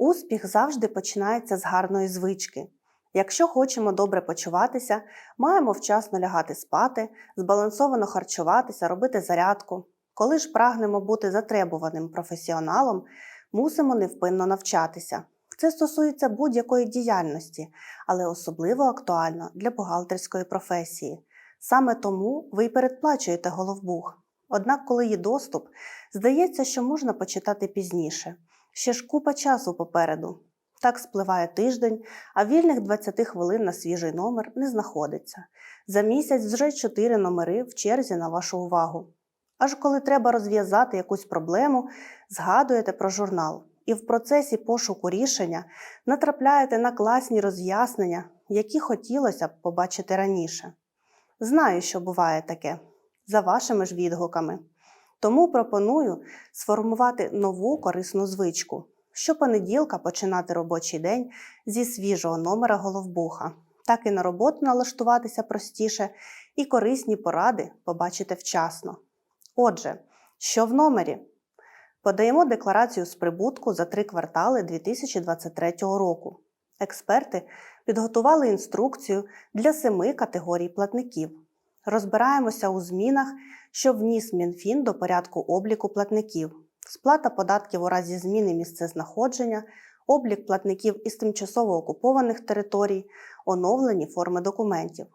Успіх завжди починається з гарної звички. Якщо хочемо добре почуватися, маємо вчасно лягати спати, збалансовано харчуватися, робити зарядку. Коли ж прагнемо бути затребуваним професіоналом, мусимо невпинно навчатися. Це стосується будь-якої діяльності, але особливо актуально для бухгалтерської професії. Саме тому ви й передплачуєте головбух. Однак, коли є доступ, здається, що можна почитати пізніше. Ще ж купа часу попереду. Так спливає тиждень, а вільних 20 хвилин на свіжий номер не знаходиться. За місяць вже 4 номери в черзі на вашу увагу. Аж коли треба розв'язати якусь проблему, згадуєте про журнал і в процесі пошуку рішення натрапляєте на класні роз'яснення, які хотілося б побачити раніше. Знаю, що буває таке, за вашими ж відгуками. Тому пропоную сформувати нову корисну звичку. Щопонеділка починати робочий день зі свіжого номера головбуха. Так і на роботу налаштуватися простіше, і корисні поради побачите вчасно. Отже, що в номері? Подаємо декларацію з прибутку за три квартали 2023 року. Експерти підготували інструкцію для семи категорій платників. Розбираємося у змінах, що вніс Мінфін до порядку обліку платників, сплата податків у разі зміни місцезнаходження, облік платників із тимчасово окупованих територій, оновлені форми документів.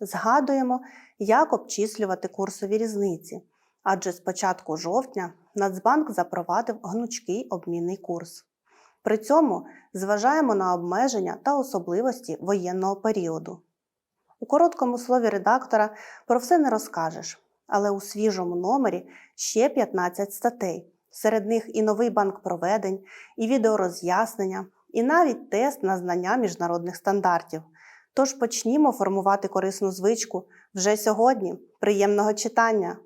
Згадуємо, як обчислювати курсові різниці, адже з початку жовтня Нацбанк запровадив гнучкий обмінний курс. При цьому зважаємо на обмеження та особливості воєнного періоду. У короткому слові редактора про все не розкажеш, але у свіжому номері ще 15 статей. Серед них і новий банк проведень, і відеороз'яснення, і навіть тест на знання міжнародних стандартів. Тож почнімо формувати корисну звичку вже сьогодні. Приємного читання!